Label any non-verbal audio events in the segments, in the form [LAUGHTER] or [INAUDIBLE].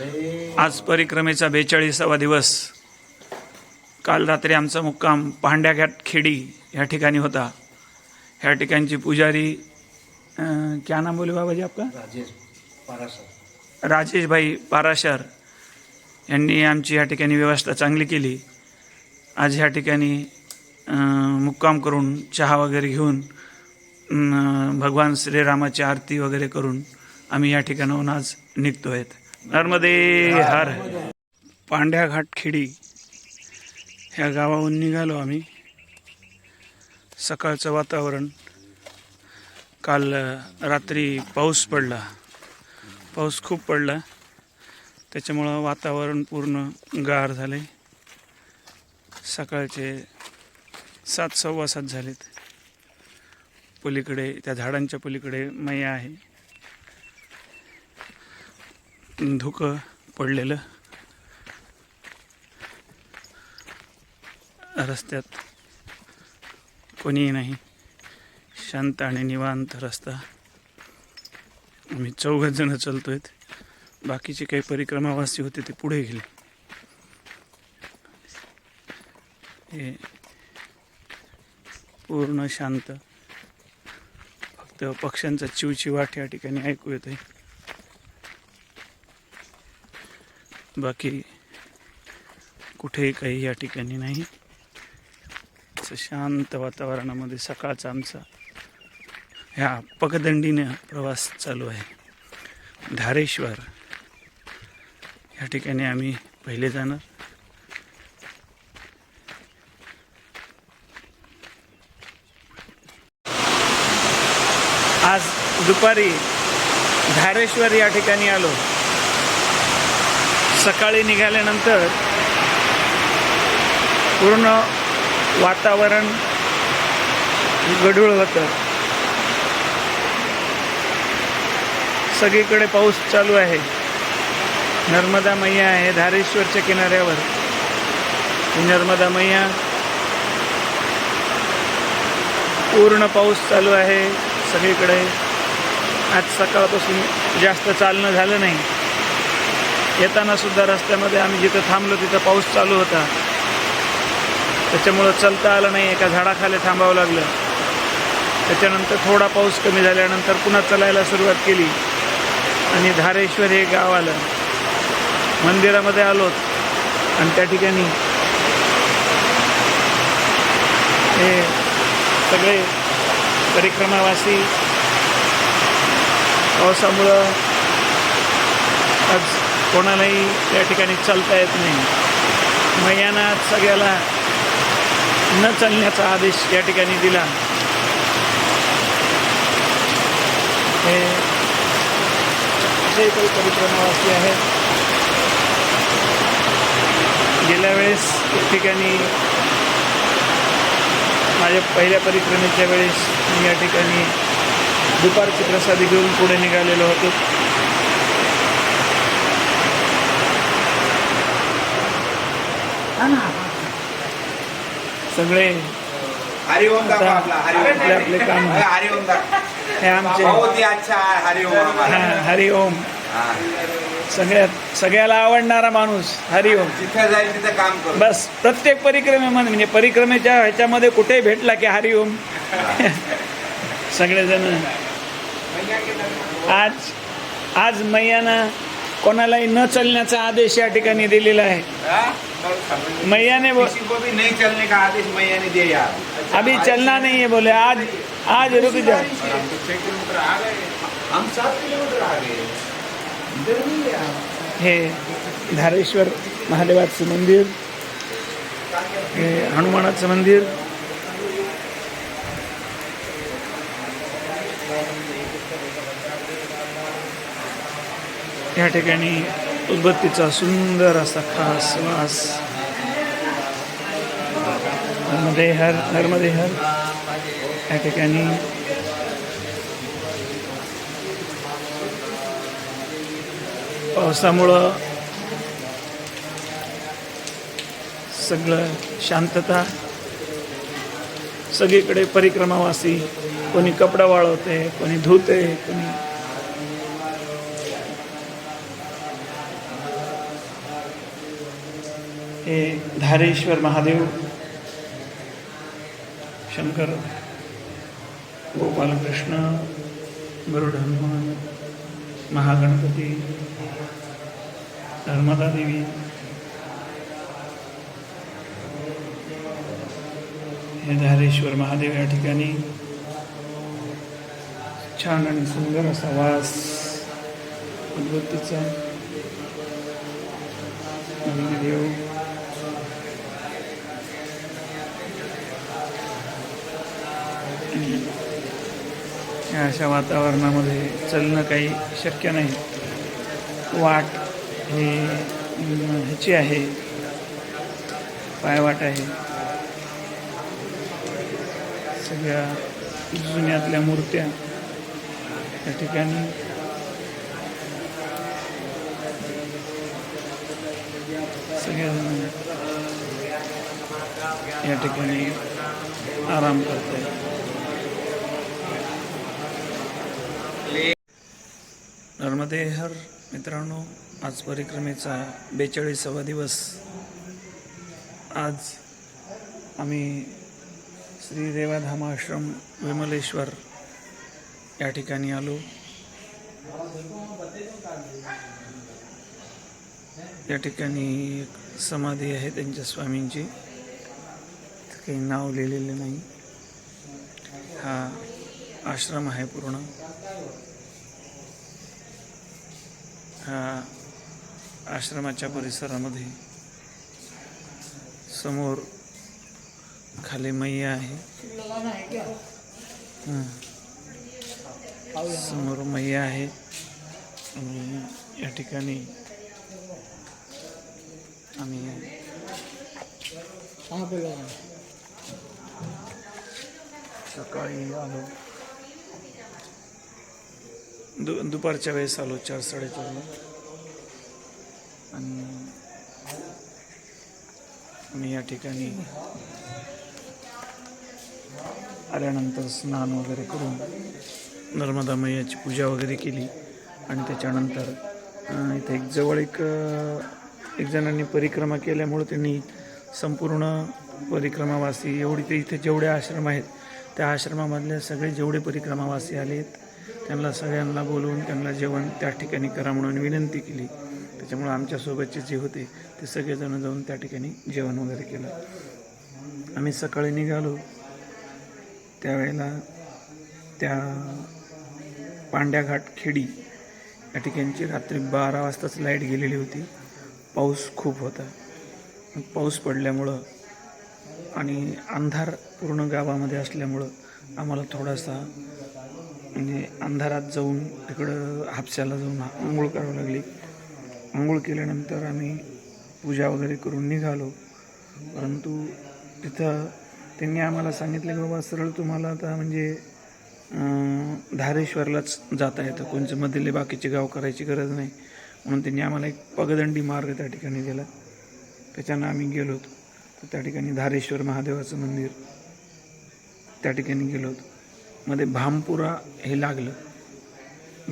आज परिक्रमेचा बेचाळीसावा दिवस. काल रात्री आमचा मुक्काम पांड्याघाट खेडी ह्या ठिकाणी होता. ह्या ठिकाणची पुजारी क्या नाम बोले बाबाजी आपका? राजेश पारासर. राजेशभाई पाराशर यांनी आमची या ठिकाणी व्यवस्था चांगली केली. आज ह्या ठिकाणी मुक्काम करून चहा वगैरे घेऊन भगवान श्रीरामाची आरती वगैरे करून आम्ही या ठिकाणाहून आज निघतो आहेत नर्मदे हर. पांड्याघाट खेडी. ह्या गावाहून निघालो आम्ही. सकाळचं वातावरण. काल रात्री पाऊस पडला. पाऊस खूप पडला. त्याच्यामुळं वातावरण पूर्ण गार झाले सकाळचे सात सव्वा सात झालेत. पलीकडे त्या झाडांच्या पलीकडे मैया आहे. धुकं पडलेलं. रस्त्यात कोणीही नाही. शांत आणि निवांत रस्ता. आम्ही चौघ जण आहेत बाकीचे काही परिक्रमावासी होते ते पुढे गेले. हे पूर्ण शांत. फक्त पक्ष्यांचा चिवचिवाट या ठिकाणी ऐकू येतोय. बाकी कुठेही काही या ठिकाणी नाही. असं शांत वातावरणामध्ये सकाळचा आमचा ह्या पगदंडीनं प्रवास चालू आहे. धारेश्वर. या ठिकाणी आम्ही पहिले जाणार. आज दुपारी धारेश्वर या ठिकाणी आलो. सकाळी निघाल्यानंतर पूर्ण वातावरण गढूळ होतं. सगळीकडे पाऊस चालू आहे. नर्मदा मैया आहे धारेश्वरच्या किनाऱ्यावर. नर्मदा मैया. पूर्ण पाऊस चालू आहे सगळीकडे. आज सकाळपासून जास्त चालणं झालं नाही. येताना सुद्धा रस्त्यामध्ये आम्ही जिथं थांबलो तिथं पाऊस चालू होता. त्याच्यामुळं चलता आलं नाही एका झाडाखाली थांबावं लागलं. त्याच्यानंतर थोडा पाऊस कमी झाल्यानंतर पुन्हा चलायला सुरुवात केली. आणि धारेश्वर हे गाव आलं. मंदिरामध्ये आलोत. आणि त्या ठिकाणी हे सगळे परिक्रमावासी पावसामुळं आज कोणालाही त्या ठिकाणी चालता येत नाही. मैयानं सगळ्याला न चालण्याचा आदेश या ठिकाणी दिला. हे असे काही परिक्रमावासी आहेत गेल्या वेळेस एक ठिकाणी माझ्या पहिल्या परिक्रमेच्या वेळेस मी या ठिकाणी दुपारची प्रसादी घेऊन पुढे निघालेलो होतो. सगळे. हरिओम दाखवा आपला हरिओम आपले काम. हरिओम दाखवा हे आमचे. बहुत ही अच्छा है हरिओम हमारा हा, हरिओम. हा. सगळ्यात सगळ्याला आवडणारा माणूस हरिओम. जिथे जाईल तिथे काम करू. बस प्रत्येक परिक्रमेमध्ये म्हणजे परिक्रमेच्या ह्याच्यामध्ये कुठेही भेटला की हरिओम? सगळेजण. आज आज मैयानं कोणालाही न चालण्याचा आदेश या ठिकाणी दिलेला आहे. हाँ? मैयाने बो- किसी को भी नहीं चलने का आदेश मैया ने दिया यार। अभी चलना नहीं है बोले आज आज रुक जाओ। हम तो छह किलोमीटर आ गए। हम सात किलोमीटर आ गए। है। हे धारेश्वर महादेवाचं मंदिर हे हनुमानाचं मंदिर। या ठिकाणी उदबत्तीचा सुंदर असा खास वास. नर्मदे हर नर्मदे हर. या ठिकाणी पावसामुळं सगळं शांतता. सगळीकडे परिक्रमावासी. कोणी कपडा वाळवते कोणी धुते कोणी हे धारेश्वर महादेव शंकर गोपालकृष्ण गरुड हनुमान महागणपती नर्मदा देवी हे धारेश्वर महादेव या ठिकाणी छान आणि सुंदर असा वास उद्भवतीचा. देव. या अशा वातावरणामध्ये चालणं काही शक्य नाही. वाट हे ह्याची आहे. पायवाट आहे. सगळ्या जुन्यातल्या मूर्त्या त्या ठिकाणी. सगळ्या या ठिकाणी आराम करत आहेत धर्मदेहर मित्रांनो आज परिक्रमेचा बेचाळीसावा दिवस. आज आम्ही श्री देवाधाम आश्रम विमलेश्वर या ठिकाणी आलो. या ठिकाणी एक समाधी आहे त्यांच्या स्वामींची. काही नाव लिहिलेले नाही. हा आश्रम आहे पूर्ण. ह्या आश्रमाच्या परिसरामध्ये समोर खाली मैया आहे. समोर मैया आहे. आणि या ठिकाणी आम्ही सकाळी आलो. दु दुपारच्या वेळेस आलो चार साडेचारला आणि मी या ठिकाणी आल्यानंतर स्नान वगैरे करून नर्मदा मैयाची पूजा वगैरे केली. आणि त्याच्यानंतर इथे एक जवळ एक एक जणांनी परिक्रमा केल्यामुळं त्यांनी संपूर्ण परिक्रमावासी एवढी ते इथे जेवढे आश्रम आहेत त्या आश्रमामधले सगळे जेवढे परिक्रमावासी आले आहेत त्यांना सगळ्यांना बोलवून त्यांना जेवण त्या ठिकाणी करा म्हणून विनंती केली. त्याच्यामुळं आमच्यासोबतचे जे होते ते सगळेजण जाऊन त्या ठिकाणी जेवण वगैरे केलं. आम्ही सकाळी निघालो. त्यावेळेला त्या पांड्याघाट खेडी या ठिकाणची रात्री बारा वाजताच लाइट गेलेली होती. पाऊस खूप होता. पाऊस पडल्यामुळं आणि अंधार पूर्ण गावामध्ये असल्यामुळं आम्हाला थोडासा म्हणजे अंधारात जाऊन तिकडं हापशाला जाऊन आंघोळ करावी लागली. आंघोळ केल्यानंतर आम्ही पूजा वगैरे करून निघालो. परंतु तिथं त्यांनी आम्हाला सांगितलं की बाबा सरळ तुम्हाला आता म्हणजे धारेश्वरलाच जाता येतं. कोणचं मधले बाकीचे गाव करायची गरज नाही. म्हणून त्यांनी आम्हाला एक पगदंडी मार्ग त्या ठिकाणी दिला. त्याच्यानं आम्ही गेलो तर त्या ठिकाणी धारेश्वर महादेवाचं मंदिर त्या ठिकाणी गेलो होतो. मध्ये भामपुरा हे लागलं.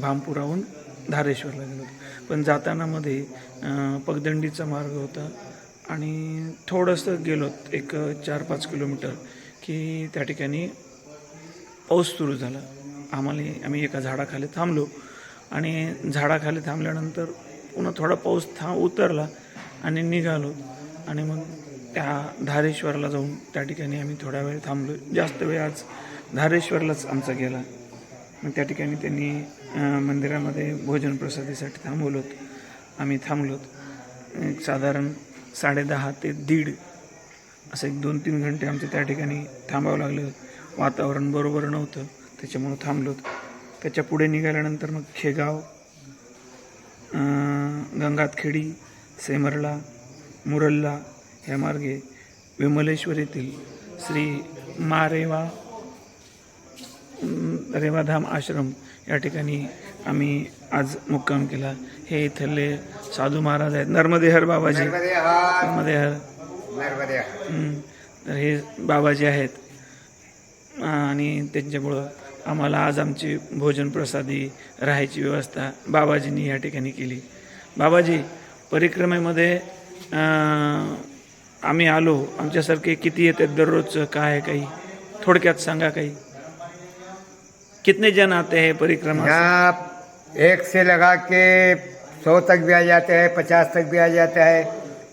भामपुराहून धारेश्वरला गेलो पण जाताना मध्ये पगदंडीचा मार्ग होता आणि थोडंसं गेलो एक चार पाच किलोमीटर की त्या ठिकाणी पाऊस सुरू झाला. आम्हाला आम्ही एका झाडाखाली थांबलो आणि झाडाखाली थांबल्यानंतर पुन्हा थोडा पाऊस था उतरला आणि निघालो. आणि मग त्या धारेश्वरला जाऊन त्या ठिकाणी आम्ही थोडा वेळ थांबलो. जास्त वेळ आज धारेश्वरलाच आमचा गेला. मग त्या ठिकाणी त्यांनी मंदिरामध्ये भोजन प्रसादीसाठी थांबवलं. होतं आम्ही थांबलोत. साधारण साडेदहा ते दीड असं एक दोन तीन घंटे आमचे त्या ठिकाणी थांबावं लागलं. वातावरण बरोबर नव्हतं त्याच्यामुळं थांबलोत. त्याच्या पुढे निघाल्यानंतर मग खेगाव गंगातखेडी सेमरला मुरल्ला ह्या मार्गे विमलेश्वर येथील श्री मारेवा रेवाधाम आश्रम या ठिकाणी आम्ही आज मुक्काम केला. हे इथले साधू महाराज आहेत. नर्मदेहर बाबाजी. नर्मदेहर. तर हे बाबाजी आहेत. आणि त्यांच्यामुळं आम्हाला आज आमची भोजन प्रसादी राहायची व्यवस्था बाबाजींनी या ठिकाणी केली. बाबाजी परिक्रमेमध्ये आम्ही आलो. आमच्यासारखे किती येतात दररोजचं? काय आहे काही? थोडक्यात सांगा काही. कितने जन आते हैं परिक्रमा से? यहाँ एक से लगा के सौ तक भी आ जाते हैं पचास तक भी आ जाता है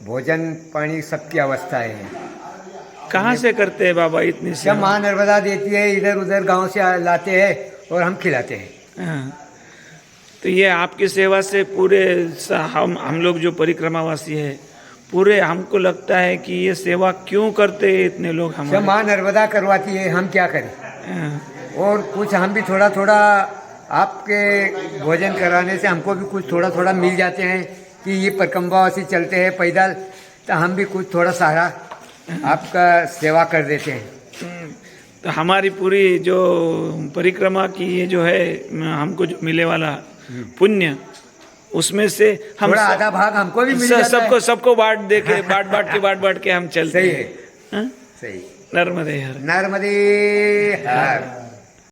भोजन पानी सबकी अवस्था है कहाँ से करते हैं बाबा इतनी सेवा माँ नर्मदा देती है इधर उधर गाँव से लाते हैं और हम खिलाते हैं हाँ। तो ये आपकी सेवा से पूरे स- हम हम लोग जो परिक्रमावासी है पूरे हमको लगता है कि ये सेवा क्यों करते हैं इतने लोग हमारे माँ नर्मदा करवाती है हम क्या करें हाँ। और कुछ हम भी थोड़ा थोड़ा आपके भोजन कराने से हमको भी कुछ थोड़ा थोड़ा मिल जाते हैं कि ये परिक्रमावासी चलते हैं पैदल तो हम भी कुछ थोड़ा सहारा आपका सेवा कर देते हैं। हम्म, तो हमारी पूरी जो परिक्रमा की ये जो है हमको जो मिले वाला पुण्य उसमें से हम थोड़ा आधा भाग हमको भी मिल जाता सबको है। सबको बांट दे के [LAUGHS] बांट बांट के बांट बांट के हम चलते सही हैं। है। हाँ? सही। नर्मदे हर। नर्मदे हर।